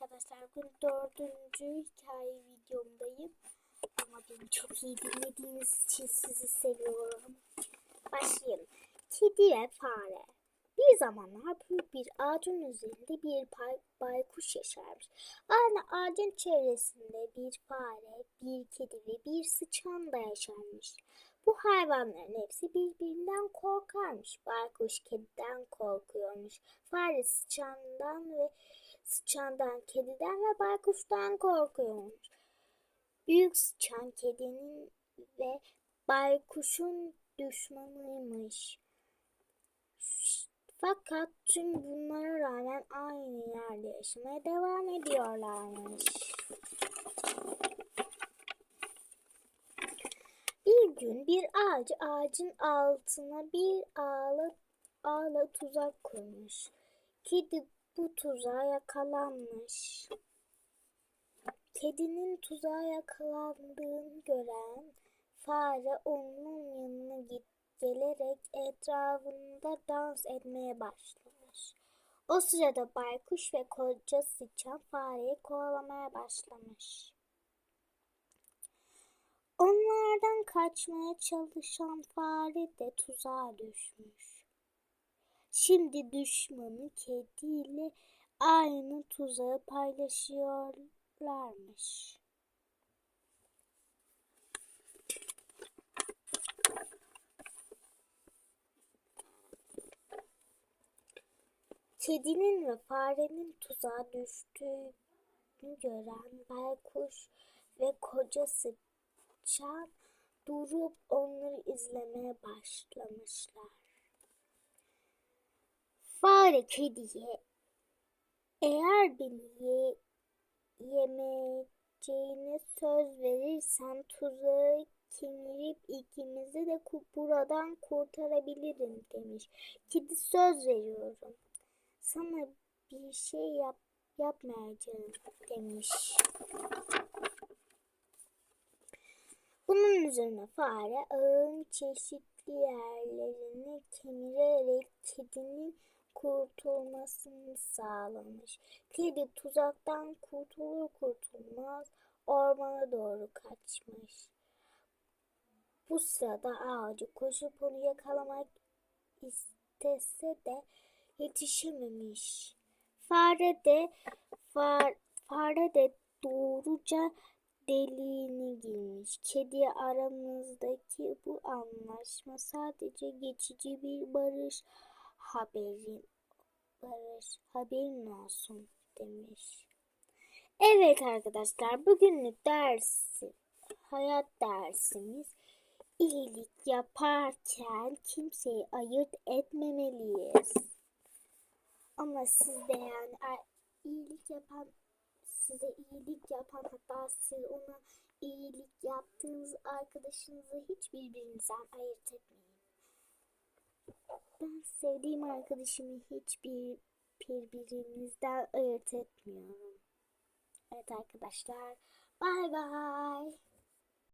arkadaşlar. Bugün dördüncü hikaye videomdayım. Ama beni çok iyi dinlediğiniz için sizi seviyorum. Başlayalım. Kedi ve fare. Bir zamanlar büyük bir ağacın üzerinde bir baykuş yaşarmış. Aynı ağacın çevresinde bir fare, bir kedi ve bir sıçan da yaşarmış. Bu hayvanların hepsi birbirinden korkarmış. Baykuş kediden korkuyormuş. Fare sıçandan ve sıçandan, kediden ve baykuştan korkuyormuş. Büyük sıçan kedinin ve baykuşun düşmanıymış. Fakat tüm bunlara rağmen aynı yerde yaşamaya devam ediyorlarmış. Bir gün bir ağacı ağacın altına bir ağla, ağla tuzak kurmuş. Kedi bu tuzağa yakalanmış. Kedinin tuzağa yakalandığını gören fare onun yanına git, gelerek etrafında dans etmeye başlamış. O sırada baykuş ve koca sıçan fareyi kovalamaya başlamış. Kaçmaya çalışan fare de tuzağa düşmüş. Şimdi düşmanı kediyle aynı tuzağı paylaşıyorlarmış. Kedinin ve farenin tuzağa düştüğünü gören baykuş ve koca sıçan durup onları izlemeye başlamışlar. Fare kediye eğer beni ye, yemeyeceğine söz verirsen tuzağı kemirip ikimizi de buradan kurtarabilirim demiş. Kedi söz veriyorum. Sana bir şey yap, yapmayacağım demiş. Bunun üzerine fare ağın çeşitli yerlerini kemirerek kedinin kurtulmasını sağlamış. Kedi tuzaktan kurtulur kurtulmaz ormana doğru kaçmış. Bu sırada ağacı koşup onu yakalamak istese de yetişememiş. Fare de far, fare de doğruca deliğine girmiş. Kedi aramızdaki bu anlaşma sadece geçici bir barış haberin barış haberin olsun demiş. Evet arkadaşlar bugünlük dersi hayat dersimiz iyilik yaparken kimseyi ayırt etmemeliyiz. Ama siz de yani iyilik yapan size iyilik yapan hatta siz ona iyilik yaptığınız arkadaşınızı hiç birbirinizden ayırt etmeyin. Ben sevdiğim arkadaşımı hiçbir birbirimizden ayırt etmiyorum. Evet arkadaşlar. Bay bay.